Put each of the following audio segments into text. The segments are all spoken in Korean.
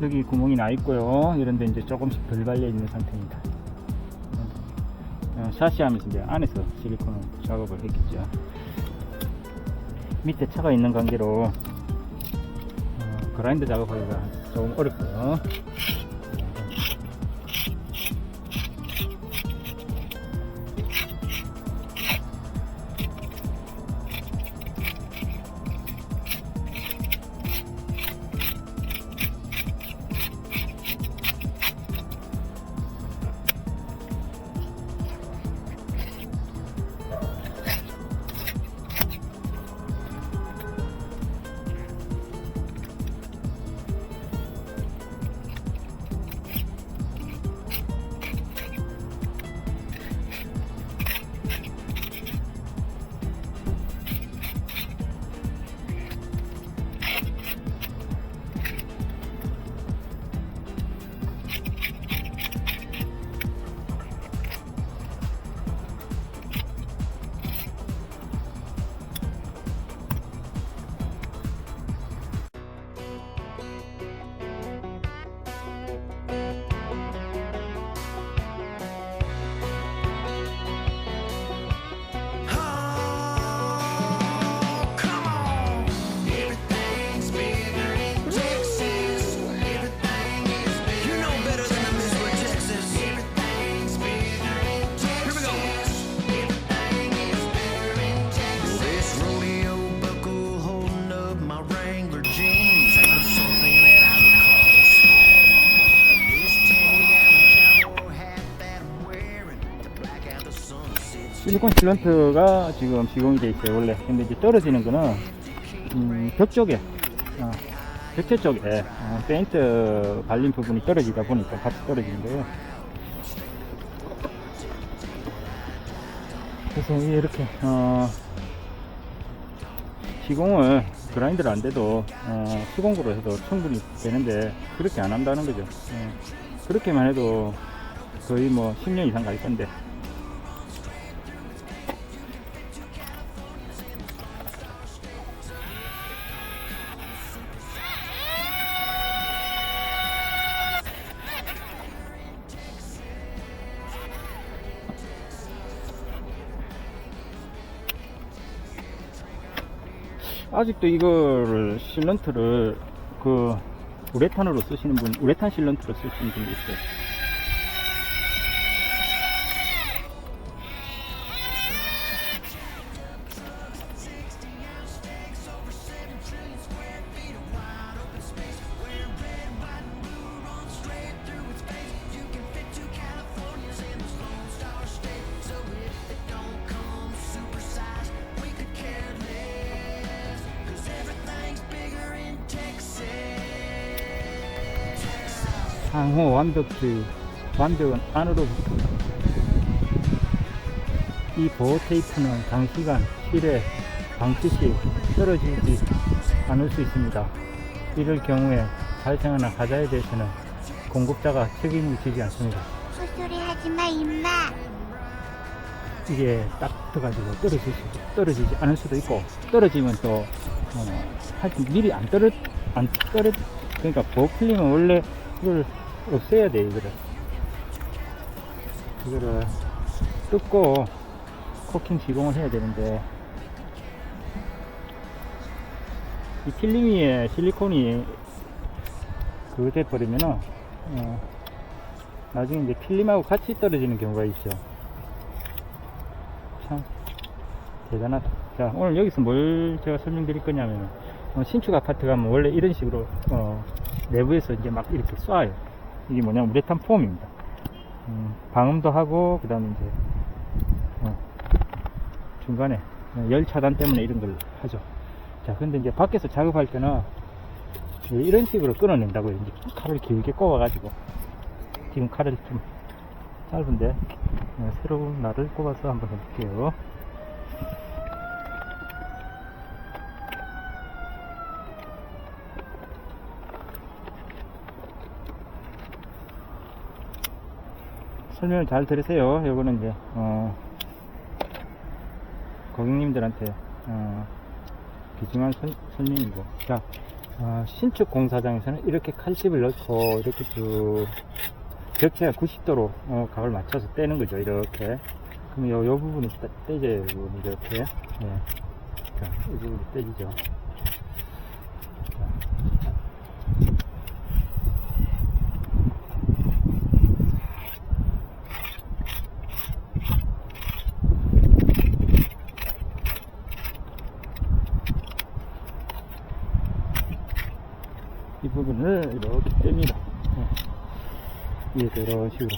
여기 구멍이 나 있고요. 이런데 이제 조금씩 덜 발려 있는 상태입니다. 어, 샤시하면서 이제 안에서 실리콘 작업을 했겠죠. 밑에 차가 있는 관계로 어, 그라인더 작업하기가 조금 어렵고요. 실런트가 지금 시공이 돼 있어요 원래. 근데 이제 떨어지는 거는 음, 벽 쪽에 어, 벽체 쪽에 어, 페인트 발린 부분이 떨어지다 보니까 같이 떨어지는데요. 그래서 이렇게 어, 시공을 그라인더를 안 돼도 어, 수공구로 해도 충분히 되는데 그렇게 안 한다는 거죠. 어, 그렇게만 해도 거의 뭐 10년 이상 갈 건데 아직도 이거를 실런트를 그 우레탄으로 쓰시는 분, 우레탄 실런트로 쓰시는 분도 있어요. 상호 완벽주의, 완벽은 안으로부터. 이 보호 테이프는 장시간 실에 방치 시 떨어지지 않을 수 있습니다. 이럴 경우에 발생하는 하자에 대해서는 공급자가 책임을 지지 않습니다. 헛소리 하지 마 임마 이게 딱 붙어가지고 떨어지지, 떨어지지 않을 수도 있고 떨어지면 또 어, 하여튼 미리 안 떨어 안 떨어 그러니까 버클링은 원래 이걸 없애야 돼 이거를 이거를 뜯고 코킹 시공을 해야 되는데 이 필름 위에 실리콘이 그거 돼버리면은 어, 나중에 이제 필름하고 같이 떨어지는 경우가 있죠 참 대단하다. 자, 오늘 여기서 뭘 제가 설명드릴 거냐면, 어, 신축 아파트 가면 원래 이런 식으로, 어, 내부에서 이제 막 이렇게 쏴요. 이게 뭐냐면 우레탄 폼입니다. 음, 방음도 하고, 그 다음에 이제, 어, 중간에 어, 열 차단 때문에 이런 걸 하죠. 자, 근데 이제 밖에서 작업할 때는 이런 식으로 끊어낸다고요. 이제 칼을 길게 꼽아가지고. 지금 칼을 좀 짧은데, 네, 새로운 날을 꼽아서 한번 해볼게요. 설명을 잘 들으세요. 요거는 이제, 어, 고객님들한테, 어, 귀중한 설, 설명이고. 자, 어, 신축 공사장에서는 이렇게 칼집을 넣고 이렇게 쭉 벽체가 90도로 어, 각을 맞춰서 떼는 거죠 이렇게 그럼 요, 요 부분이 따- 떼져요 이렇게 예. 자, 이 부분이 떼지죠 자. 이 부분을 이렇게 뗍니다. 예. 위에서 이런 식으로.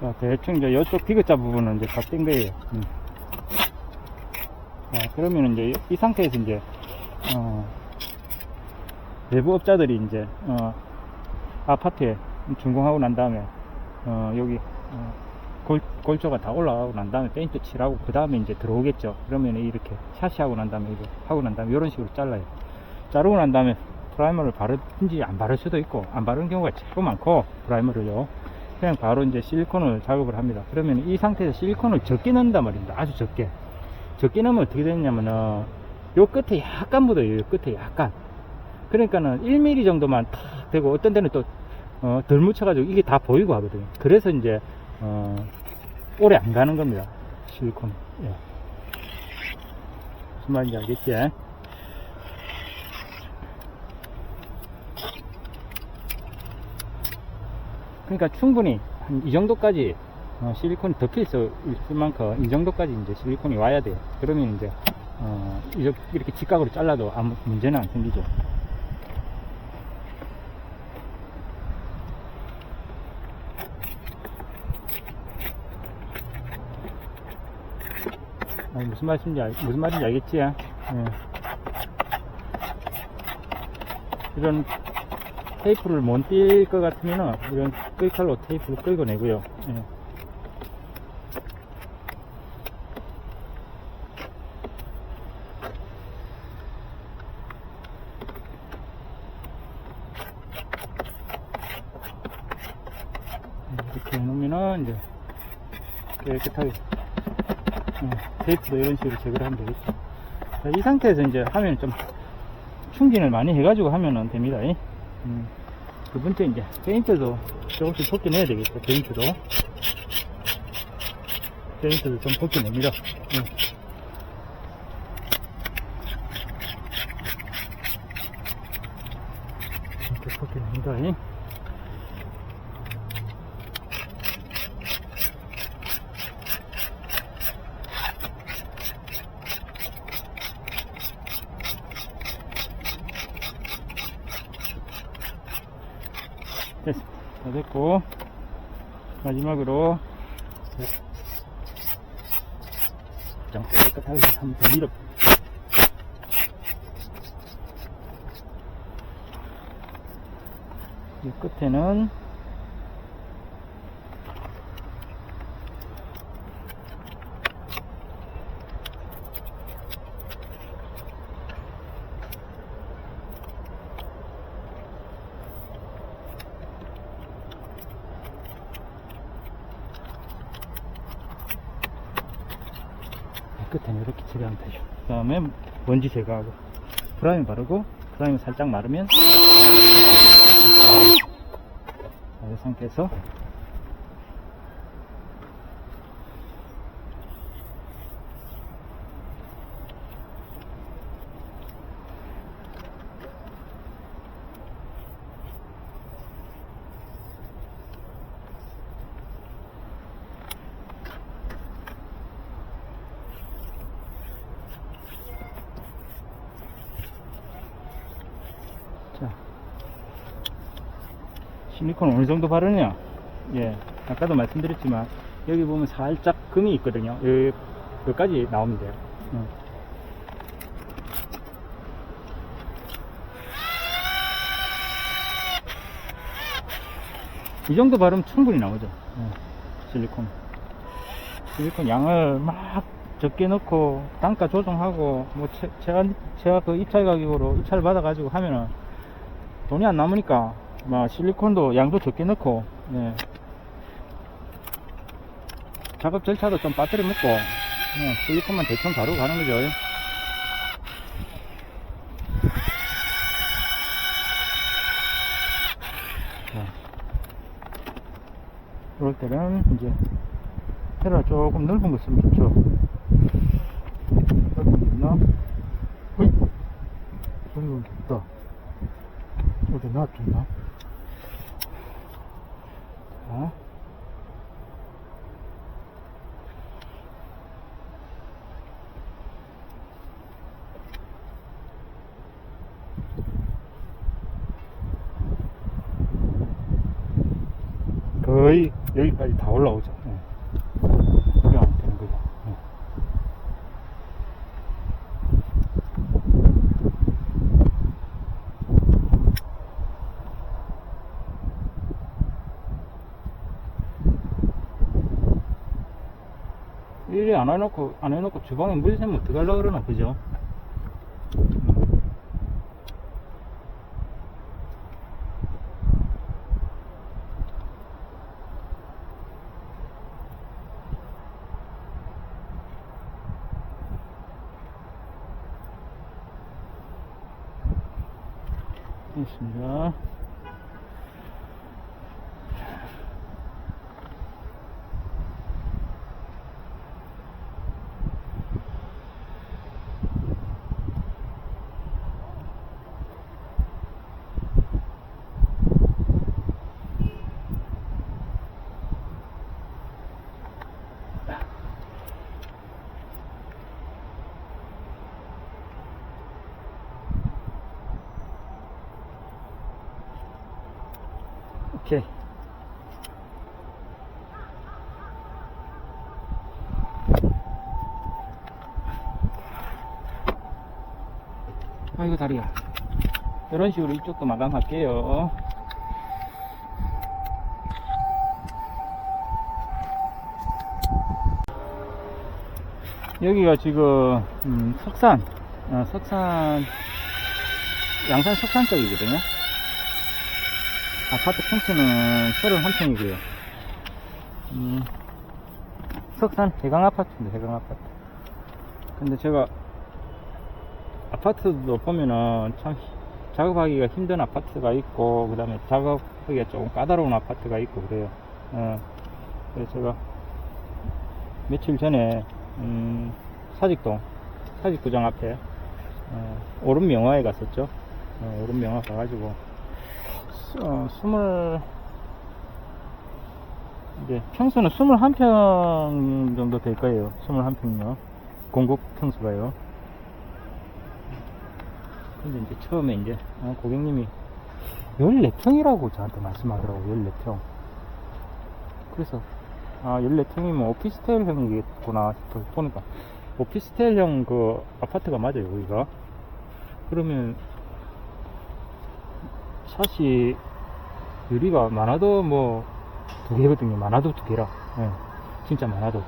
자, 대충 이제 이쪽 비그자 부분은 이제 다뗀 거예요. 음. 자, 그러면 이제 이 상태에서 이제, 어, 외부 업자들이 이제, 어, 아파트에 준공하고 난 다음에, 어, 여기, 어, 골, 골조가 다 올라가고 난 다음에 페인트 칠하고, 그 다음에 이제 들어오겠죠. 그러면 이렇게 샤시하고 난 다음에, 이거 하고 난 다음에 이런 식으로 잘라요. 자르고 난 다음에 프라이머를 바르든지 안 바를 수도 있고, 안 바르는 경우가 제일 많고, 프라이머를요. 그냥 바로 이제 실리콘을 작업을 합니다. 그러면 이 상태에서 실리콘을 적게 넣는단 말입니다. 아주 적게. 적게 넣으면 어떻게 되냐면은, 요 끝에 약간 묻어요. 요 끝에 약간. 그러니까는 1mm 정도만 탁 되고, 어떤 데는 또, 어, 덜 묻혀가지고 이게 다 보이고 하거든요. 그래서 이제, 어, 오래 안 가는 겁니다. 실리콘. 예. 무슨 말인지 알겠지? 그러니까 충분히 한 이 정도까지 어, 실리콘이 덮일 수 있을 만큼 이 정도까지 이제 실리콘이 와야 돼요. 그러면 이제 어, 이렇게, 직각으로 잘라도 아무 문제는 안 생기죠. 아니, 무슨 말씀인지 알, 무슨 말인지 알겠지? 예. 이런 테이프를 못뛸것 같으면은 이런 끌칼로 테이프를 끌고 내고요. 예. 이렇게 이제 깨끗하게 예, 테이프도 이런 식으로 제거를 하면 되겠죠. 자, 이 상태에서 이제 하면 좀 충진을 많이 해가지고 하면은 됩니다. 예. 음, 두 번째 이제 페인트도 조금씩 벗겨내야 되겠죠. 페인트도 페인트도 좀 벗겨냅니다. 예. 이렇게 벗겨냅니다. 예. 됐어. 다 됐고, 마지막으로, 좀 깨끗하게 한번 더 밀어. 끝에는 이렇게 처리하면 되죠. 그 다음에 먼지 제거하고, 프라임 바르고, 프라임 살짝 마르면, 자, 이 상태에서, 자, 실리콘 어느 정도 바르냐? 예, 아까도 말씀드렸지만, 여기 보면 살짝 금이 있거든요. 여기, 여기까지 나오면 돼요. 어. 이 정도 바르면 충분히 나오죠. 예, 실리콘. 실리콘 양을 막 적게 넣고 단가 조정하고 뭐 제, 제가 제가 그 입찰 가격으로 입찰 받아 가지고 하면은 돈이 안 남으니까 막 실리콘도 양도 적게 넣고 예. 작업 절차도 좀 빠뜨려 먹고 그냥 실리콘만 대충 바로 가는 거죠. 자, 그럴 때는 이제 헤라 조금 넓은 거 쓰면 좋죠. 넓은 게 있나? 어이? 넓은 게 있다. 어디 놔뒀나? 자. 거의 여기까지 다 올라오죠. 예. 그래 하면 되는 거죠. 예. 이래 안 해놓고, 안 해놓고 주방에 물 새면 어떡하려고 그러나, 그죠? 있습 아이고 다리야. 이런 식으로 이쪽도 마감할게요. 여기가 지금 음, 석산, 어, 석산, 양산 석산 쪽이거든요. 아파트 평수는 31평이고요. 음, 석산 해강 아파트인데, 해강 아파트. 근데 제가 아파트도 보면은 참 작업하기가 힘든 아파트가 있고, 그 다음에 작업하기가 조금 까다로운 아파트가 있고, 그래요. 어, 그래서 제가 며칠 전에, 음, 사직동, 사직구장 앞에, 어, 오름명화에 갔었죠. 어, 오름명화 가가지고, 어, 스물, 이제 평수는 21평 정도 될 거예요. 21평요. 공급 평수가요. 근데 이제 처음에 이제 어, 고객님이 14평이라고 저한테 말씀하더라고, 14평. 그래서, 아, 14평이면 오피스텔형이겠구나 싶어 보니까, 오피스텔형 그 아파트가 맞아요, 여기가. 그러면 샷이 유리가 많아도 뭐 두 개거든요. 많아도 두 개라. 예, 진짜 많아도.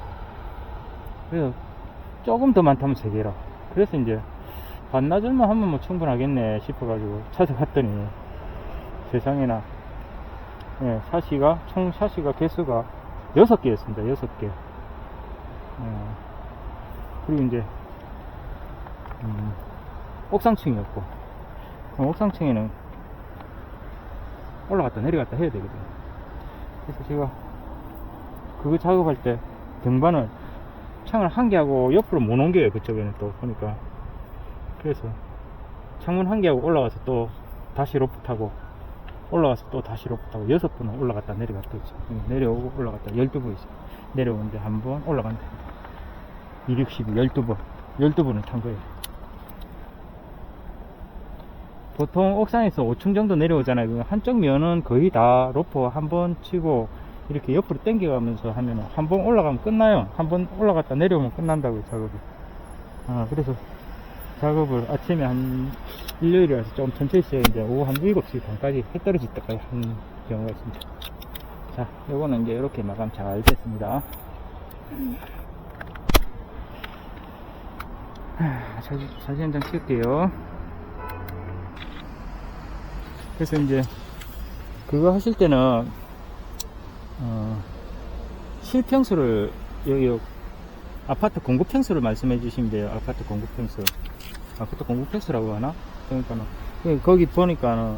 그래서 조금 더 많다면 세 개라. 그래서 이제 반나절만 하면 뭐 충분하겠네 싶어가지고 찾아갔더니 세상에나 예, 샤시가 총 샤시가 개수가 여섯 개였습니다. 여섯 개. 예, 그리고 이제 음, 옥상층이었고 그럼 옥상층에는 올라갔다 내려갔다 해야 되거든요. 그래서 제가 그거 작업할 때 등반을 창을 한 개 하고 옆으로 못 옮겨요. 그쪽에는 또 보니까. 그래서 창문 한 개하고 올라가서 또 다시 로프 타고 올라가서 또 다시 로프 타고 여섯 번은 올라갔다 내려갔다 있죠. 내려오고 올라갔다 열두 번 있어요. 내려오는데 한 번 올라간다. 260이 열두 번. 열두 번을 탄 거예요. 보통 옥상에서 5층 정도 내려오잖아요. 한쪽 면은 거의 다 로프 한 번 치고 이렇게 옆으로 당겨가면서 하면 한 번 올라가면 끝나요. 한 번 올라갔다 내려오면 끝난다고요, 작업이. 아, 그래서 작업을 아침에 한 일요일이라서 좀 천천히. 이제 오후 한 7시 반까지 해 떨어질 때까지 한 경우가 있습니다. 자, 요거는 이제 이렇게 마감 잘 됐습니다. 하, 사진, 사진 한 장 찍을게요. 그래서 이제, 그거 하실 때는, 어, 실평수를, 여기, 요 아파트 공급평수를 말씀해 주시면 돼요. 아파트 공급평수. 아파트 공급평수라고 하나? 그러니까는, 그, 거기 보니까는,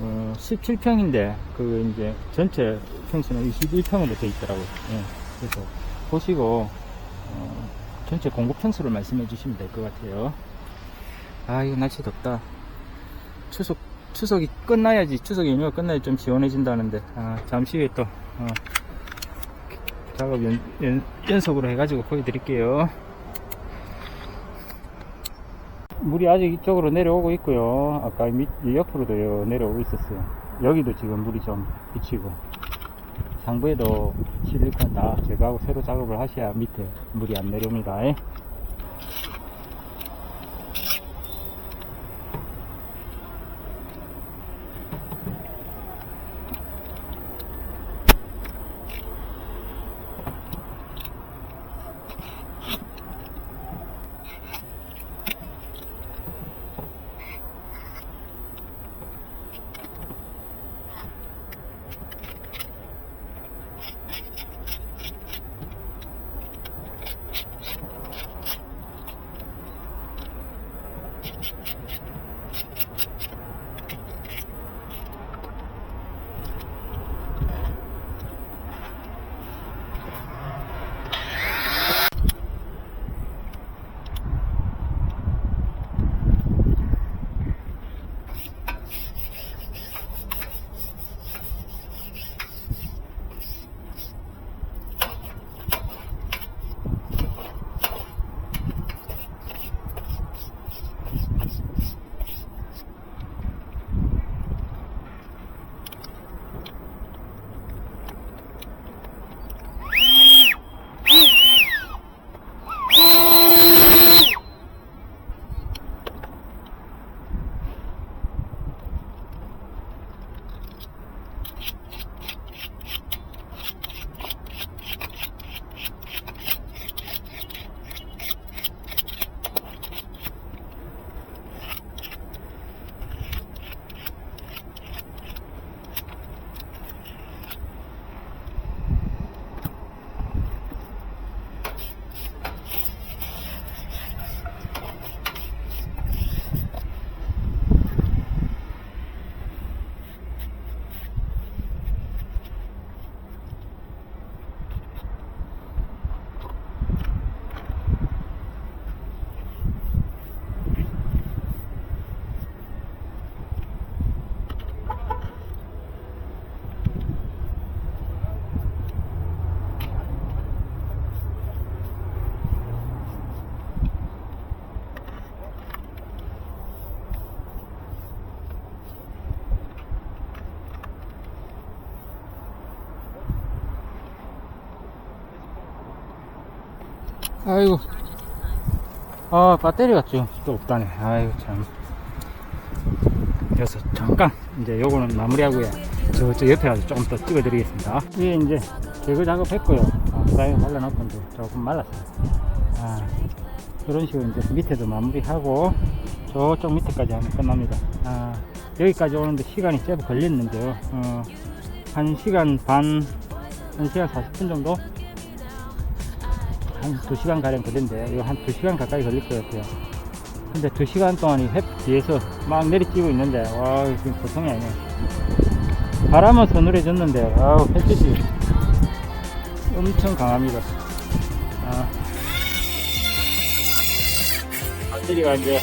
어, 17평인데, 그, 이제, 전체 평수는 21평으로 되어 있더라고요. 예. 그래서, 보시고, 어, 전체 공급 평수를 말씀해 주시면 될 것 같아요. 아, 이거 날씨 덥다. 추석, 추석이 끝나야지, 추석 연휴가 끝나야 좀 시원해진다는데, 아, 잠시 후에 또, 어, 작업 연, 연, 연속으로 해가지고 보여드릴게요. 물이 아직 이쪽으로 내려오고 있고요. 아까 밑, 이 옆으로도 요- 내려오고 있었어요. 여기도 지금 물이 좀 비치고. 상부에도 실리콘 다 제거하고 새로 작업을 하셔야 밑에 물이 안 내려옵니다. 아이고. 아, 배터리가 좀또 없다네. 아이고, 참. 그래서 잠깐, 이제 요거는 마무리하고요. 저, 저 옆에 가서 조금 더 찍어 드리겠습니다. 이게 이제 제거 작업했고요. 아, 프라이어 발라놓고 이제 조금 말랐어요. 아, 이런 식으로 이제 밑에도 마무리하고 저쪽 밑에까지 하면 끝납니다. 아, 여기까지 오는데 시간이 제법 걸렸는데요. 어, 1시간 반, 1시간 40분 정도? 한 2시간 가량 걸린대요. 이거 한 2시간 가까이 걸릴 것 같아요. 근데 2시간 동안 이 햇 뒤에서 막 내리쬐고 있는데, 와, 지금 보통이 아니에요. 바람은 서늘해졌는데, 아우, 햇빛이 엄청 강합니다. 아. 배터리가 이제,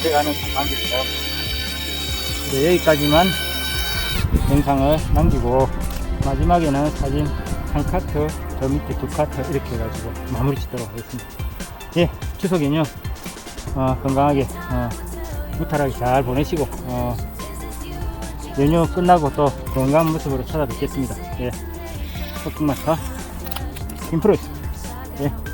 들어가는 상황입니다. 이제 여기까지만 영상을 남기고, 마지막에는 사진 한 카트, 저 밑에 두 카트 이렇게 해가지고 마무리 짓도록 하겠습니다. 예, 추석 연휴 어, 건강하게 어, 무탈하게 잘 보내시고 어, 연휴 끝나고 또 건강한 모습으로 찾아뵙겠습니다. 예, 포킹마스터 김프로였습니다. 예.